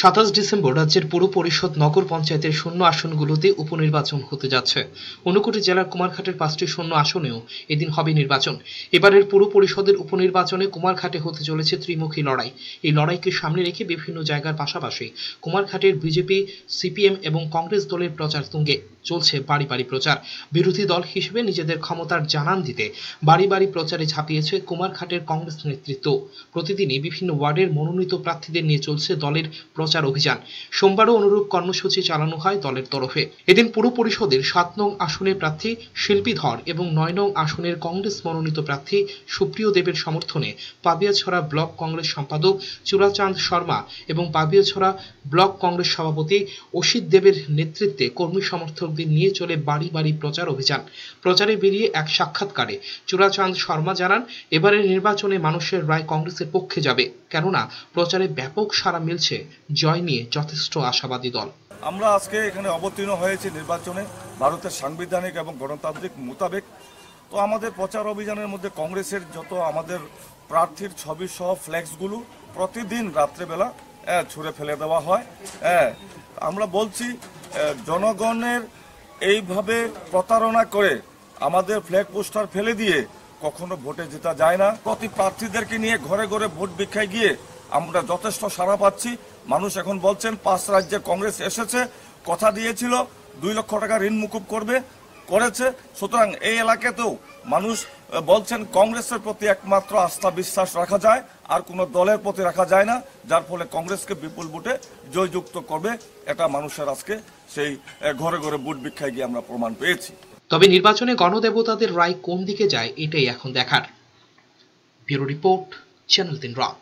সাতাশ ডিসেম্বর রাজ্যের পুর পরিষদ নগর পঞ্চায়েতের শূন্য আসনগুলোতে উপনির্বাচন হতে যাচ্ছে। ঊনকোটি জেলার কুমারঘাটের পাঁচটি শূন্য আসনেও এদিন হবে নির্বাচন। এবারের পুর পরিষদের উপনির্বাচনে কুমারঘাটে হতে চলেছে ত্রিমুখী লড়াই। এই লড়াইকে সামনে রেখে বিভিন্ন জায়গার পাশাপাশি কুমারঘাটের বিজেপি, সিপিএম এবং কংগ্রেস দলের প্রচার তুঙ্গে চলছে বাড়ি বাড়ি প্রচার। বিরোধী দল হিসেবে নিজেদের ক্ষমতার জানান দিতে বাড়ি বাড়ি প্রচারে ঝাঁপিয়েছে কুমারঘাটের কংগ্রেস নেতৃত্ব। প্রতিদিনই বিভিন্ন ওয়ার্ডের মনোনীত প্রার্থীদের নিয়ে চলছে দলের প্রচার। অভিযান। সোমবারও অনুরূপ কর্মসূচি চালানো হয় দলের তরফে। এদিন পুর পরিষদের সাত নং আসনের প্রার্থী শিল্পী ধর এবং নয় নং আসনের কংগ্রেস মনোনীত প্রার্থী সুপ্রিয় দেবের সমর্থনে পাবিয়াছড়া ব্লক কংগ্রেস সম্পাদক চূড়াচাঁদ শর্মা এবং পাবিয়াছড়া ব্লক কংগ্রেস সভাপতি অসিত দেবের নেতৃত্বে কর্মী সমর্থকদের নিয়ে চলে বাড়ি বাড়ি প্রচার অভিযান। প্রচারে বেরিয়ে এক সাক্ষাৎকারে চূড়াচাঁদ শর্মা জানান, এবারের নির্বাচনে মানুষের রায় কংগ্রেসের পক্ষে যাবে। কেননা, প্রচারে ব্যাপক সাড়া মিলছে জয় নিয়ে যথেষ্ট আশাবাদী দল। আমরা আজকে এখানে অবতীর্ণ হয়েছি নির্বাচনে ভারতের সাংবিধানিক এবং গণতান্ত্রিক মোতাবেক। তো আমাদের প্রচার অভিযানের মধ্যে কংগ্রেসের যত আমাদের প্রার্থীর ছবি সহ ফ্ল্যাক্সগুলো প্রতিদিন রাত্রেবেলা ছুঁড়ে ফেলে দেওয়া হয়। হ্যাঁ, আমরা বলছি জনগণের এইভাবে প্রতারণা করে আমাদের ফ্ল্যাগ পোস্টার ফেলে দিয়ে কখনো ভোটে জেতা যায় না। প্রতি প্রার্থীদেরকে নিয়ে ঘরে ঘরে ভোট ভিক্ষায় গিয়ে আমরা যথেষ্ট সাড়া পাচ্ছি। মানুষ এখন বলছেন, পাঁচ রাজ্যে কংগ্রেস এসেছে, কথা দিয়েছিল, দুই লক্ষ টাকা ঋণ মুকুব করবে, করেছে। সুতরাং এই এলাকাতেও মানুষ বলছেন কংগ্রেসের প্রতি একমাত্র আস্থা বিশ্বাস রাখা যায়, আর কোনো দলের প্রতি রাখা যায় না, যার ফলে কংগ্রেসকে বিপুল ভোটে জয়যুক্ত করবে। এটা মানুষের আজকে সেই ঘরে ঘরে ভোট ভিক্ষায় গিয়ে আমরা প্রমাণ পেয়েছি। তবে নির্বাচনে গণদেবতাদের রায় কোন দিকে যায়, এটাই এখন দেখার। ব্যুরো রিপোর্ট, চ্যানেল তিন রাত।